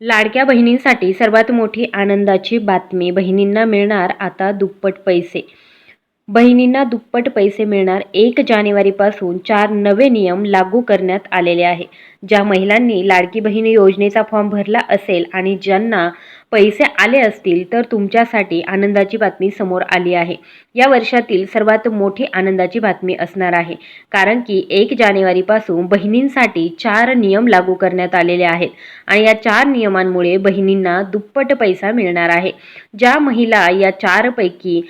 लाडक्या बहिणींसाठी सर्वात मोठी आनंदाची बातमी. बहिणींना मिळणार आता दुप्पट पैसे. बहिणींना दुप्पट पैसे मिळणार एक जानेवारीपासून चार नवे नियम लागू करण्यात आलेले आहे. ज्या महिलांनी लाडकी बहीण योजनेचा फॉर्म भरला असेल आणि ज्यांना पैसे आले असतील तर तुमच्यासाठी आनंदाची बातमी समोर आली आहे. या वर्षातील सर्वात मोठी आनंदाची बातमी असणार आहे. कारण की एक जानेवारीपासून बहिणींसाठी चार नियम लागू करण्यात आलेले आहेत आणि या चार नियमांमुळे बहिणींना दुप्पट पैसा मिळणार आहे. ज्या महिला या चारपैकी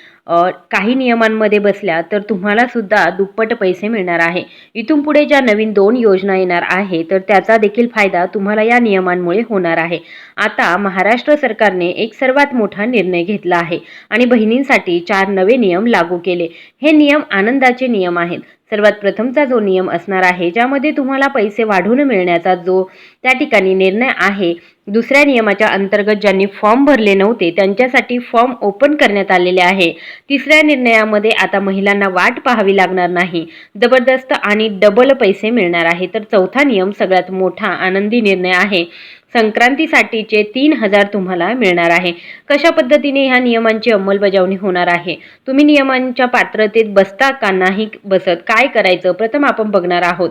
काही नियमांमध्ये बसल्या तर तुम्हाला सुद्धा दुप्पट पैसे मिळणार आहे. इथून पुढे ज्या नवीन दोन योजना येणार आहे तर त्याचा देखील फायदा तुम्हाला या नियमांमुळे होणार आहे. आता महाराष्ट्र सरकारने एक सर्वात मोठा निर्णय घेतला आहे आणि बहिणींसाठी चार नवे नियम लागू केले. हे नियम आनंदाचे नियम आहेत. सर्वात प्रथमचा जो नियम असणार आहे ज्यामध्ये तुम्हाला पैसे वाढून मिळण्याचा जो त्या ठिकाणी निर्णय आहे दुसऱ्या नियमाच्या अंतर्गत ज्यांनी फॉर्म भरले नव्हते त्यांच्यासाठी फॉर्म ओपन करण्यात आलेले आहे. तिसऱ्या निर्णयामध्ये आता महिलांना वाट पाहावी लागणार नाही. जबरदस्त आणि डबल पैसे मिळणार आहे. तर चौथा नियम सगळ्यात मोठा आनंदी निर्णय आहे. संक्रांतीसाठीचे तीन हजार तुम्हाला मिळणार आहे. कशा पद्धतीने ह्या नियमांची अंमलबजावणी होणार आहे? तुम्ही नियमांच्या पात्रतेत बसता का नाही बसत? काय करायचं? प्रथम आपण बघणार आहोत.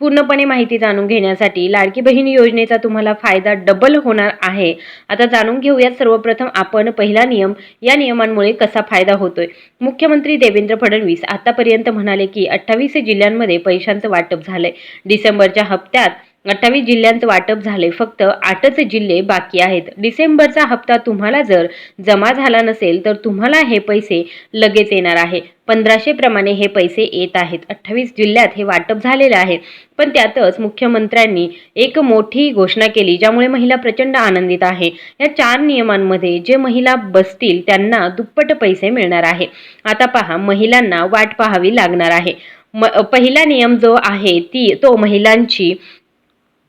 पूर्णपणे माहिती जाणून घेण्यासाठी लाडकी बहीण योजनेचा तुम्हाला फायदा डबल होणार आहे. आता जाणून घेऊयात. सर्वप्रथम आपण पहिला नियम. या नियमांमुळे कसा फायदा होतोय? मुख्यमंत्री देवेंद्र फडणवीस आतापर्यंत म्हणाले की अठ्ठावीस जिल्ह्यांमध्ये पैशांचं वाटप झालंय. डिसेंबरच्या हप्त्यात अठ्ठावीस जिल्ह्यांचं वाटप झाले. फक्त आठच जिल्हे बाकी आहेत. डिसेंबरचा हप्ता तुम्हाला जर जमा झाला नसेल तर तुम्हाला हे पैसे लगेच येणार आहे. पंधराशे प्रमाणे हे पैसे येत आहेत. अठ्ठावीस जिल्ह्यात हे वाटप झालेले आहे. पण त्यातच मुख्यमंत्र्यांनी एक मोठी घोषणा केली ज्यामुळे महिला प्रचंड आनंदित आहे. या चार नियमांमध्ये जे महिला बसतील त्यांना दुप्पट पैसे मिळणार आहे. आता पहा महिलांना वाट पाहावी लागणार आहे. म पहिला नियम जो आहे ती तो महिलांची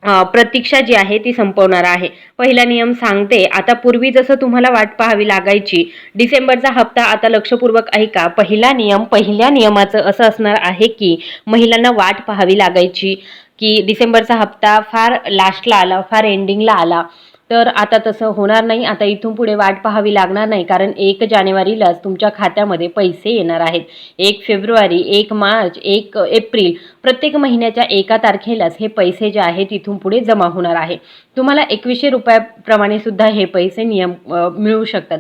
प्रतीक्षा जी आहे ती संपवणार आहे. पहिला नियम सांगते आता पूर्वी जसं तुम्हाला वाट पाहावी लागायची डिसेंबरचा हप्ता आता लक्षपूर्वक ऐका. पहिला नियम पहिल्या नियमाचं असं असणार आहे की महिलांना वाट पाहावी लागायची की डिसेंबरचा हप्ता फार लास्टला आला फार एंडिंगला आला. तर आता तसं होणार नाही. आता इथून पुढे वाट पाहावी लागणार नाही. कारण एक जानेवारीलाच तुमच्या खात्यामध्ये पैसे येणार आहेत. एक फेब्रुवारी एक मार्च एक एप्रिल प्रत्येक महिन्याच्या एका तारखेलाच हे पैसे जे आहेत तिथून पुढे जमा होणार आहे. तुम्हाला एकवीसशे रुपयाप्रमाणे सुद्धा हे पैसे नियम मिळू शकतात.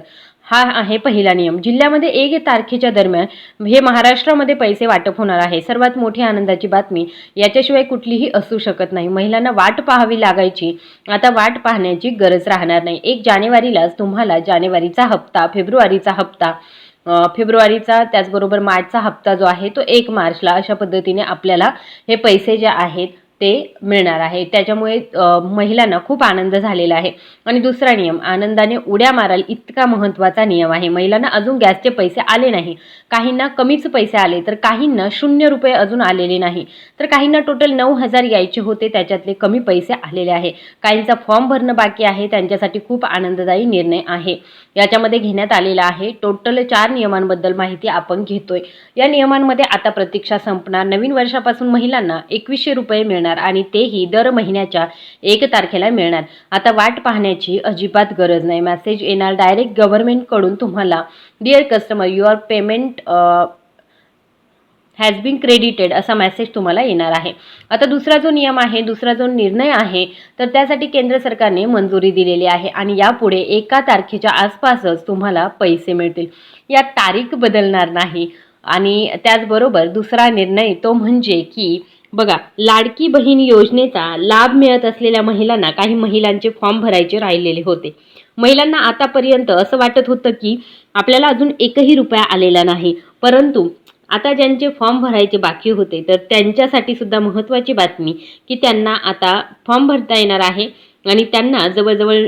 हा आहे पहिला नियम. जिल्ह्यामध्ये एक तारखेच्या दरम्यान हे महाराष्ट्रामध्ये पैसे वाटप होणार आहे. सर्वात मोठी आनंदाची बातमी याच्याशिवाय कुठलीही असू शकत नाही. महिलांना वाट पाहावी लागायची. आता वाट पाहण्याची गरज राहणार नाही. एक जानेवारीलाच तुम्हाला जानेवारीचा हप्ता फेब्रुवारीचा हप्ता फेब्रुवारीचा त्याचबरोबर मार्चचा हप्ता जो आहे तो एक मार्चला अशा पद्धतीने आपल्याला हे पैसे जे आहेत ते मिळणार आहे. त्याच्यामुळे महिलांना खूप आनंद झालेला आहे. आणि दुसरा नियम आनंदाने उड्या माराल इतका महत्त्वाचा नियम आहे. महिलांना अजून गॅसचे पैसे आले नाही. काहींना कमीच पैसे आले तर काहींना शून्य रुपये अजून आलेले नाही. तर काहींना टोटल नऊ हजार यायचे होते त्याच्यातले कमी पैसे आलेले आहे. काहींचा फॉर्म भरणं बाकी आहे त्यांच्यासाठी खूप आनंददायी निर्णय आहे. याच्यामध्ये घेण्यात आलेला आहे. टोटल चार नियमांबद्दल माहिती आपण घेतोय. या नियमांमध्ये आता प्रतीक्षा संपणार. नवीन वर्षापासून महिलांना एकवीसशे रुपये मिळणार आणि तेही दर महिन्याच्या एक तारखेला मिळणार. आता वाट पाहण्याची अजिबात गरज नाही. मेसेज येणार डायरेक्ट गव्हर्नमेंटकडून तुम्हाला. Dear customer your payment has been credited असा मेसेज तुम्हाला येणार आहे. आता दुसरा जो नियम आहे दुसरा जो निर्णय आहे तर त्यासाठी केंद्र सरकारने मंजुरी दिलेली आहे आणि यापुढे एका तारखेच्या आसपासच तुम्हाला पैसे मिळतील. या तारीख बदलणार नाही आणि त्याचबरोबर दुसरा निर्णय तो म्हणजे की बघा लाडकी बहीण योजनेचा लाभ मिळत असलेल्या महिलांना काही महिलांचे फॉर्म भरायचे राहिलेले होते. महिलांना आतापर्यंत असं वाटत होतं की आपल्याला अजून एकही रुपया आलेला नाही. परंतु आता ज्यांचे फॉर्म भरायचे बाकी होते तर त्यांच्यासाठी सुद्धा महत्त्वाची बातमी की त्यांना आता फॉर्म भरता येणार आहे आणि त्यांना जवळजवळ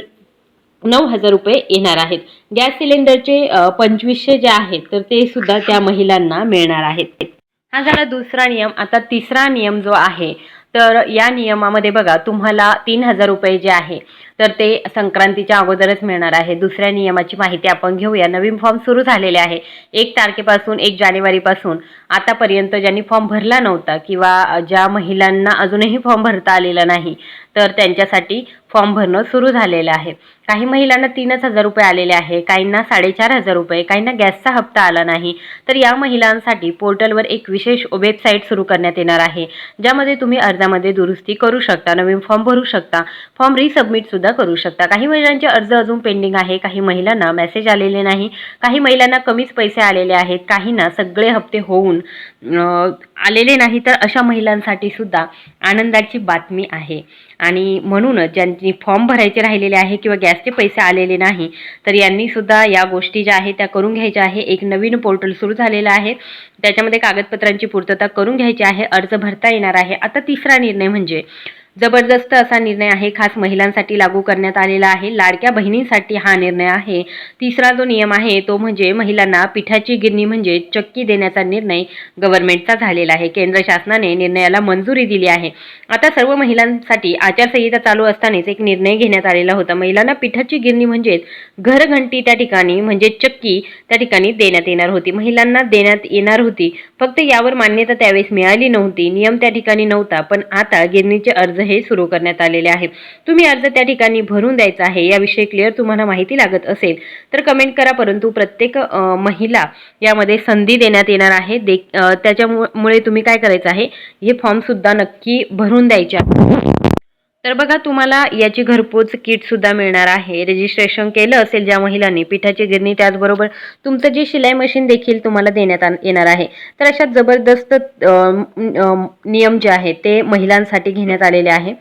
नऊ हजार रुपये येणार आहेत. गॅस सिलेंडरचे पंचवीसशे जे आहेत तर ते सुद्धा त्या महिलांना मिळणार आहेत. हा झाला दुसरा नियम. आता तिसरा नियम जो आहे तर या नियमामध्ये बघा तुम्हाला तीन हजार रुपये जे आहे तर ते संक्रांतीच्या अगोदरच मिळणार आहे. दुसऱ्या नियमाची माहिती आपण घेऊया. नवीन फॉर्म सुरू झालेले आहे. एक तारखेपासून एक जानेवारीपासून. आतापर्यंत ज्यांनी फॉर्म भरला नव्हता किंवा ज्या महिलांना अजूनही फॉर्म भरता आलेला नाही तर त्यांच्यासाठी फॉर्म भरणं सुरू झालेलं आहे. काही महिलांना तीनच हजार रुपये आलेले आहे काहींना साडेचार हजार रुपये काहींना गॅसचा हप्ता आला नाही. तर या महिलांसाठी पोर्टलवर एक विशेष वेबसाईट सुरू करण्यात येणार आहे ज्यामध्ये तुम्ही अर्जामध्ये दुरुस्ती करू शकता नवीन फॉर्म भरू शकता फॉर्म रिसबमिट सुद्धा करू शकता. काही महिलांचे अर्ज अजून पेंडिंग आहे काही महिलांना मेसेज आलेले नाही काही महिलांना कमीच पैसे आलेले आहेत काहींना सगळे हप्ते होऊन आलेले नाही तर अशा महिलांसाठी सुद्धा आनंदाची बातमी आहे. आणि म्हणूनच ज्यांनी फॉर्म भरायचे राहिलेले आहे किंवा गॅस गॅसचे पैसे आलेले नाही. तर यांनी सुद्धा या गोष्टी ज्या आहेत त्या करून घ्यायच्या आहे. एक नवीन पोर्टल सुरू झालेलं आहे. त्याच्यामध्ये कागदपत्रांची पूर्तता करून घ्यायची आहे. अर्ज भरता येणार आहे. आता तिसरा निर्णय म्हणजे जबरदस्त असा निर्णय आहे. खास महिलांसाठी लागू करण्यात आलेला आहे. लाडक्या बहिणींसाठी हा निर्णय आहे. तिसरा जो नियम आहे तो म्हणजे महिलांना पिठाची गिरणी म्हणजे चक्की देण्याचा निर्णय गव्हर्नमेंटचा झालेला आहे. केंद्र शासनाने निर्णयाला मंजुरी दिली आहे. आता सर्व महिलांसाठी आचारसंहिता चालू असतानाच एक निर्णय घेण्यात आलेला होता. महिलांना पिठाची गिरणी म्हणजेच घरघंटी त्या ठिकाणी म्हणजे चक्की त्या ठिकाणी देण्यात येणार होती. महिलांना देण्यात येणार होती. फक्त यावर मान्यता त्यावेळेस मिळाली नव्हती. नियम त्या ठिकाणी नव्हता. पण आता गिरणीचे अर्ज हे सुरू करण्यात आलेले आहे. तुम्ही अर्ज त्या ठिकाणी भरून द्यायचा आहे याविषयी क्लिअर तुम्हाला माहिती लागत असेल तर कमेंट करा. परंतु प्रत्येक महिला यामध्ये संधी देण्यात येणार आहे. दे त्याच्यामुळे तुम्ही काय करायचं आहे? हे फॉर्मसुद्धा नक्की भरून द्यायचे आहे. तर बघा तुम्हाला याची घरपोच किट सुद्धा मिळणार आहे. रजिस्ट्रेशन केलं असेल ज्या महिलांनी पिठाची गिरणी त्याचबरोबर तुमचं जे शिलाई मशीन देखील तुम्हाला देण्यात येणार आहे. तर अशा जबरदस्त नियम जे आहेत ते महिलांसाठी घेण्यात आलेले आहे.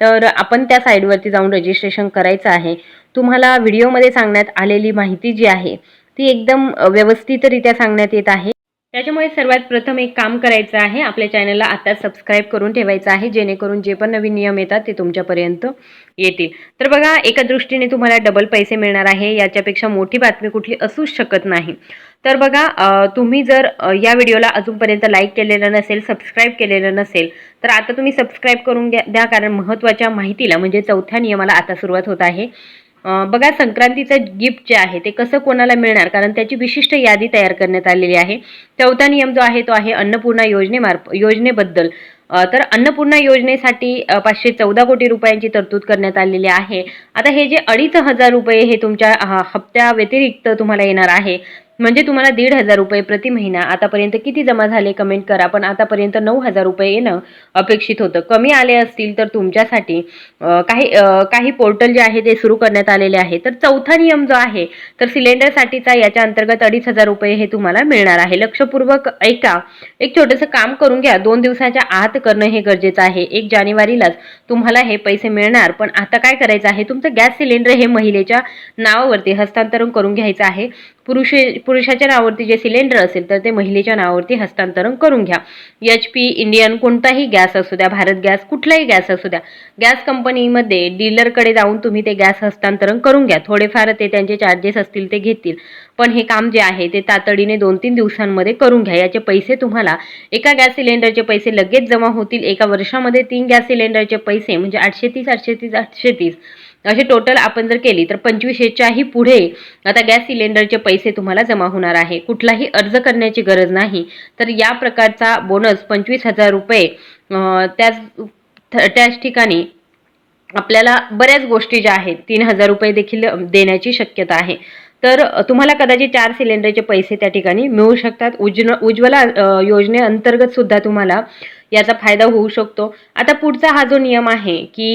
तर आपण त्या साईडवरती जाऊन रजिस्ट्रेशन करायचं आहे. तुम्हाला व्हिडिओमध्ये सांगण्यात आलेली माहिती जी आहे ती एकदम व्यवस्थितरित्या सांगण्यात येत आहे. त्याच्यामुळे सर्वात प्रथम एक काम करायचं आहे आपल्या चॅनलला आता सबस्क्राईब करून ठेवायचं आहे जेणेकरून जे पण नवीन नियम येतात ते तुमच्यापर्यंत येतील. तर बघा एका दृष्टीने तुम्हाला डबल पैसे मिळणार आहे याच्यापेक्षा मोठी बातमी कुठली असूच शकत नाही. तर बघा तुम्ही जर या व्हिडिओला अजूनपर्यंत लाईक केलेलं नसेल सबस्क्राईब केलेलं नसेल तर आता तुम्ही सबस्क्राईब करून घ्या द्या कारण महत्त्वाच्या माहितीला म्हणजे चौथ्या नियमाला आता सुरुवात होत आहे. बघा संक्रांतीचं गिफ्ट जे आहे ते कसं कोणाला मिळणार? कारण त्याची विशिष्ट यादी तयार करण्यात आलेली आहे. चौथा नियम जो आहे तो आहे अन्नपूर्णा योजनेमार्फ योजनेबद्दल. तर अन्नपूर्णा योजनेसाठी पाचशे चौदा कोटी रुपयांची तरतूद करण्यात आलेली आहे. आता हे जे अडीच हजार रुपये हे तुमच्या हप्त्या व्यतिरिक्त तुम्हाला येणार आहे म्हणजे तुम्हाला दीड हजार रुपये प्रति महिना आतापर्यंत किती जमा झाले कमेंट करा. पण आतापर्यंत नऊ हजार रुपये येणं अपेक्षित होतं. कमी आले असतील तर तुमच्यासाठी काही काही पोर्टल जे आहे ते सुरू करण्यात आलेले आहे. तर चौथा नियम जो आहे तर सिलेंडरसाठीचा याच्या अंतर्गत अडीच हजार रुपये हे तुम्हाला मिळणार आहे. लक्षपूर्वक ऐका. एक छोटंसं काम करून घ्या. दोन दिवसाच्या आत करणं हे गरजेचं आहे. एक जानेवारीलाच तुम्हाला हे पैसे मिळणार. पण आता काय करायचं आहे? तुमचं गॅस सिलेंडर हे महिलेच्या नावावरती हस्तांतरण करून घ्यायचं आहे. पुरुष पुरुषाच्या नावावरती जे सिलेंडर असेल तर ते महिलेच्या नावावरती हस्तांतरण करून घ्या. एच पी इंडियन कोणताही गॅस असू द्या भारत गॅस कुठलाही गॅस असू द्या गॅस कंपनीमध्ये डीलरकडे जाऊन तुम्ही ते गॅस हस्तांतरण करून घ्या. थोडेफार ते त्यांचे चार्जेस असतील ते घेतील. पण हे काम जे आहे ते तातडीने दोन तीन दिवसांमध्ये करून घ्या. याचे पैसे तुम्हाला एका गॅस सिलेंडरचे पैसे लगेच जमा होतील. एका वर्षामध्ये तीन गॅस सिलेंडरचे पैसे म्हणजे आठशे तीस आठशे तीस आठशे तीस असे टोटल आपण जर केली तर पंचवीसशेच्याही पुढे आता गॅस सिलेंडरचे पैसे तुम्हाला जमा होणार आहे. कुठलाही अर्ज करण्याची गरज नाही. तर या प्रकारचा बोनस पंचवीस हजार रुपये त्याच त्याच ठिकाणी आपल्याला बऱ्याच गोष्टी ज्या आहेत तीन हजार रुपये देखील देण्याची शक्यता आहे. तर तुम्हाला कदाचित चार सिलेंडरचे पैसे त्या ठिकाणी मिळू शकतात. उज्न उज्ज्वला योजनेअंतर्गत सुद्धा तुम्हाला याचा फायदा होऊ शकतो. आता पुढचा हा जो नियम आहे की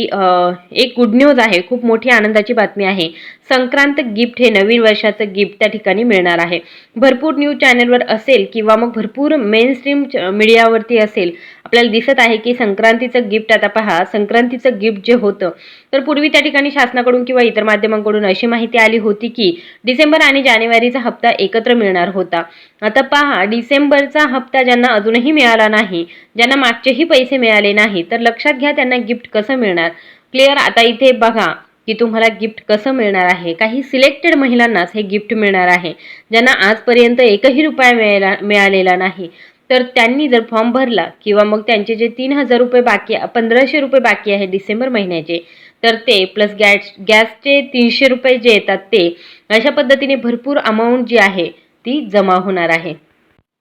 एक गुड न्यूज आहे खूप मोठी आनंदाची बातमी आहे. संक्रांत गिफ्ट हे नवीन वर्षाचं गिफ्ट त्या ठिकाणी मिळणार आहे. भरपूर न्यूज चॅनलवर असेल किंवा मग भरपूर मेन स्ट्रीम मीडियावरती असेल आपल्याला दिसत आहे की संक्रांतीचं गिफ्ट आता पहा संक्रांतीचं गिफ्ट जे होतं तर पूर्वी त्या ठिकाणी शासनाकडून किंवा इतर माध्यमांकडून अशी माहिती आली होती की डिसेंबर आणि जानेवारीचा हप्ता एकत्र मिळणार होता. आता पहा डिसेंबरचा हप्ता ज्यांना अजूनही मिळाला नाही ज्यांना मागचेही पैसे मिळाले नाही तर लक्षात घ्या त्यांना गिफ्ट कसं मिळणार. क्लिअर आता इथे बघा की तुम्हाला गिफ्ट कसं मिळणार आहे. काही सिलेक्टेड महिलांनाच हे गिफ्ट मिळणार आहे ज्यांना आजपर्यंत एकही रुपया मिळाला मिळालेला नाही. तर त्यांनी जर फॉर्म भरला किंवा मग त्यांचे जे तीन हजार रुपये बाकी पंधराशे रुपये बाकी आहे डिसेंबर महिन्याचे तर ते प्लस गॅस गॅसचे तीनशे रुपये जे येतात ते अशा पद्धतीने भरपूर अमाऊंट जी आहे ती जमा होणार आहे.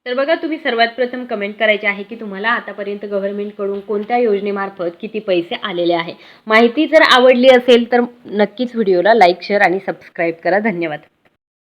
तर बघा तुम्ही सर्वात प्रथम कमेंट करायचे आहे की तुम्हाला आतापर्यंत गव्हर्नमेंटकडून कोणत्या योजनेमार्फत किती पैसे आलेले आहे? माहिती जर आवडली असेल तर नक्कीच व्हिडिओला लाईक शेअर आणि सबस्क्राईब करा. धन्यवाद.